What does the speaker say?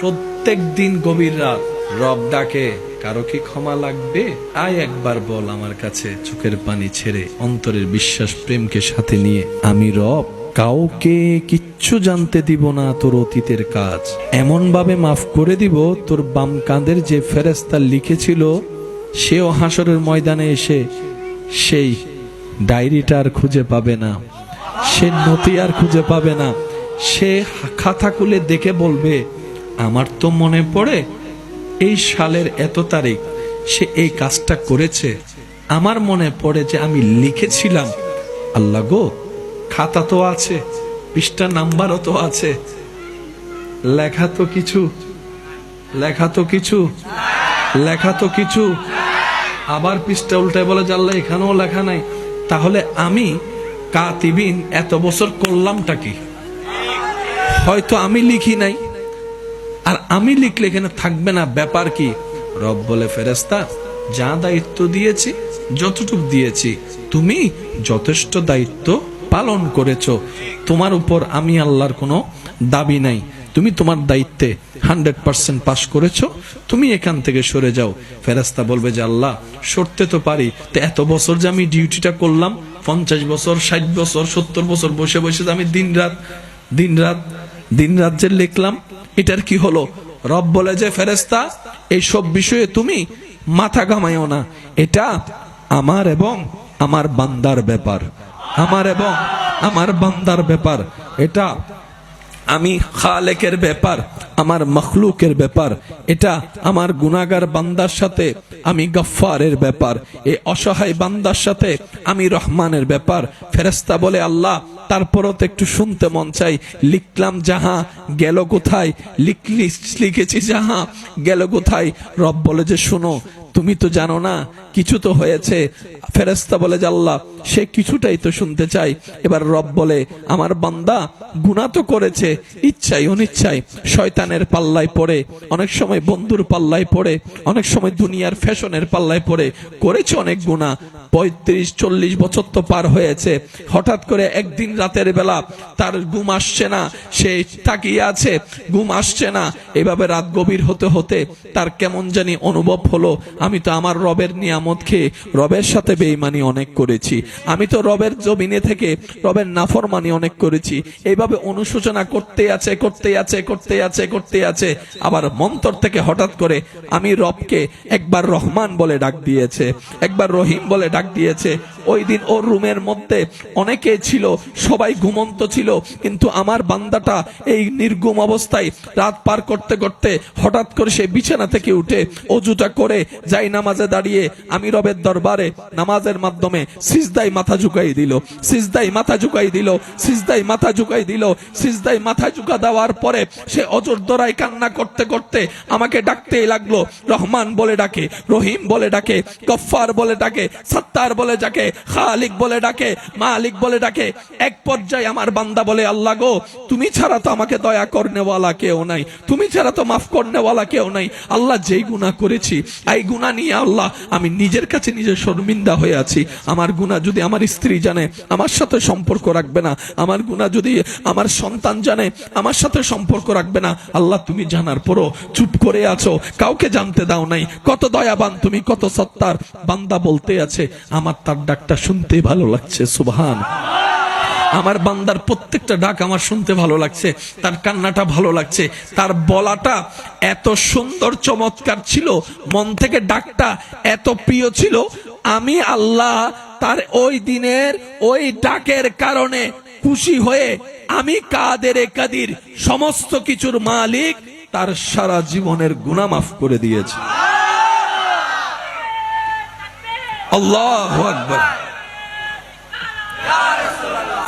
প্রত্যেক দিন গভীর রাত। রব ডাকে, কারও কি ক্ষমা লাগবে? আয় একবার বল আমার কাছে, চোখের পানি ছেড়ে, অন্তরের বিশ্বাস প্রেমকে সাথে নিয়ে। আমি রব, কাউকে কিচ্ছু জানতে দিব না তোর অতীতের কাজ। এমন ভাবে মাফ করে দিব তোর বাম কাঁধের যে ফেরেস্তা লিখেছিল, সেও হাসরের ময়দানে এসে সেই ডায়েরিটা আর খুঁজে পাবে না। সে নথি আর খুঁজে পাবে না। সে খাতা খুলে দেখে বলবে আমার তো মনে পড়ে, এই সালের এত তারিখ সে এই কাজটা করেছে। আমার মনে পড়ে যে আমি লিখেছিলাম। আল্লাহ গো, খাতা তো আছে, পৃষ্ঠা নাম্বারও তো আছে। লেখা তো কিছু, লেখা তো কিছু, লেখা তো কিছু। আবার পৃষ্ঠা উল্টায় বলে জানলা এখানেও লেখা নাই। তাহলে আমি কাতিবিন এত বছর করলামটা কি? হয়তো আমি লিখি নাই। আমি লিখলে এখানে থাকবে না, ব্যাপার কি? রব বলে ফেরেস্তা যা দায়িত্ব দিয়েছি, যতটুক দিয়েছি, তুমি যথেষ্ট দায়িত্ব পালন করেছ। তোমার উপর আমি আল্লাহর কোনো দাবি নাই। তুমি তোমার দায়িত্বে হান্ড্রেড পার্সেন্ট পাশ করেছ, তুমি এখান থেকে সরে যাও। ফেরাস্তা বলবে যে, আল্লাহ, সরতে তো পারি, তো এত বছর যে আমি ডিউটিটা করলাম, পঞ্চাশ বছর, ষাট বছর, সত্তর বছর বসে বসে আমি দিন রাত দিন রাত দিন রাত যে লিখলাম এটার কি হলো? রব বলে যে ফেরেস্তা এইসব বিষয়ে তুমি মাথা ঘামাইও না। এটা আমার এবং আমার বান্দার ব্যাপার। আমার এবং আমার বান্দার ব্যাপার। এটা আমি খালেকের ব্যাপার, আমার মখলুকের ব্যাপার। এটা আমার গুনাগার বান্দার সাথে আমি গফফারের ব্যাপার। এই অসহায় বান্দার সাথে আমি রহমানের ব্যাপার। ফেরেস্তা বলে, আল্লাহ তারপরও তো একটু শুনতে মন চাই। লিখলাম যাহা গেল কোথায়? লিখলি লিখেছি যাহা গেল কোথায়? রব বলে যে, শুনো, তুমি তো জানো না, কিছু তো হয়েছে। ফেরেস্তা বলে আল্লাহ, সে কিছুটাই তো শুনতে চাই। এবার রব বলে, আমার বান্দা গুণা তো করেছে, ইচ্ছাই অনিচ্ছাই, শয়তানের পাল্লায় পড়ে, অনেক সময় বন্ধুর পাল্লায় পড়ে, অনেক সময় দুনিয়ার ফ্যাশনের পাল্লায় পড়ে, করেছে অনেক গুণা পঁয়ত্রিশ, চল্লিশ বছর তো পার হয়েছে। হঠাৎ করে একদিন রাতের বেলা তার ঘুম আসছে না, সে তাকিয়ে আছে। ঘুম আসছে না। এভাবে রাত গভীর হতে হতে তার কেমন জানি অনুভব হলো। আমি তো আমার রবের নিয়ামত খেয়ে রবের সাথে বেইমানি অনেক করেছি। আমি তো রবের জমিনে থেকে রবের নাফরমানি অনেক করেছি। এইভাবে অনুশোচনা করতে আছে করতে আছে করতে আছে করতে আছে। আবার মন্তর থেকে হঠাৎ করে আমি রবকে একবার রহমান বলে ডাক দিয়েছে। একবার রহিম বলে ডাক দিয়েছে। ওই দিন ওর রুমের মধ্যে অনেকে ছিল, সবাই ঘুমন্ত ছিল, কিন্তু আমার বান্দাটা এই নির্গুম অবস্থায় রাত পার করতে করতে হঠাৎ করে সে বিছানা থেকে উঠে অজুটা করে যাই নামাজে দাঁড়িয়ে আমি রবের দরবারে নামাজের মাধ্যমে সিজদাই মাথা ঝুঁকাই দিল। সিজদাই মাথা ঝুঁকাই দিল সিজদাই মাথা ঝুঁকাই দিল সিজদাই মাথা ঝুঁকা দেওয়ার পরে সে অজর দরাই কান্না করতে করতে আমাকে ডাকতেই লাগল, রহমান বলে ডাকে, রহিম বলে ডাকে, গফফার বলে ডাকে, সত্তার বলে ডাকে খালিক বলে ডাকে, মালিক বলে ডাকে। এক পর্যায়ে আমার বান্দা বলে, আল্লাহ গো, তুমি ছাড়া তো আমাকে দয়া করনেওয়ালা কেউ নাই। তুমি ছাড়া তো মাফ করনেওয়ালা কেউ নাই। আল্লাহ যেই গুনাহ করেছি, এই গুনাহ নিয়ে আল্লাহ, আমি নিজের কাছে নিজে শর্মিন্দা হয়ে আছি। আমার গুনাহ যদি আমার স্ত্রী জানে, আমার সাথে সম্পর্ক রাখবে না। আমার গুনাহ যদি আমার সন্তান জানে, আমার সাথে সম্পর্ক রাখবে না। আল্লাহ, তুমি জানার পরও চুপ করে আছো। কাউকে জানতে দাও নাই। কত দয়াবান তুমি, কত সত্তার বান্দা বলতে আছে। আমার তার ডাকটা শুনতে ভালো লাগছে, সুবহান। আমার বান্দার প্রত্যেকটা ডাক আমার শুনতে ভালো লাগছে, তার কান্নাটা ভালো লাগছে, তার বলাটা এত সুন্দর, চমৎকার ছিল, মন থেকে ডাকটা এত প্রিয় ছিল, আমি আল্লাহ তার ওই দিনের, ওই ডাকের কারণে খুশি হয়ে আমি কাদের কাদির সমস্ত কিছুর মালিক, তার সারা জীবনের গুণা মাফ করে দিয়েছে। আল্লাহ আকবার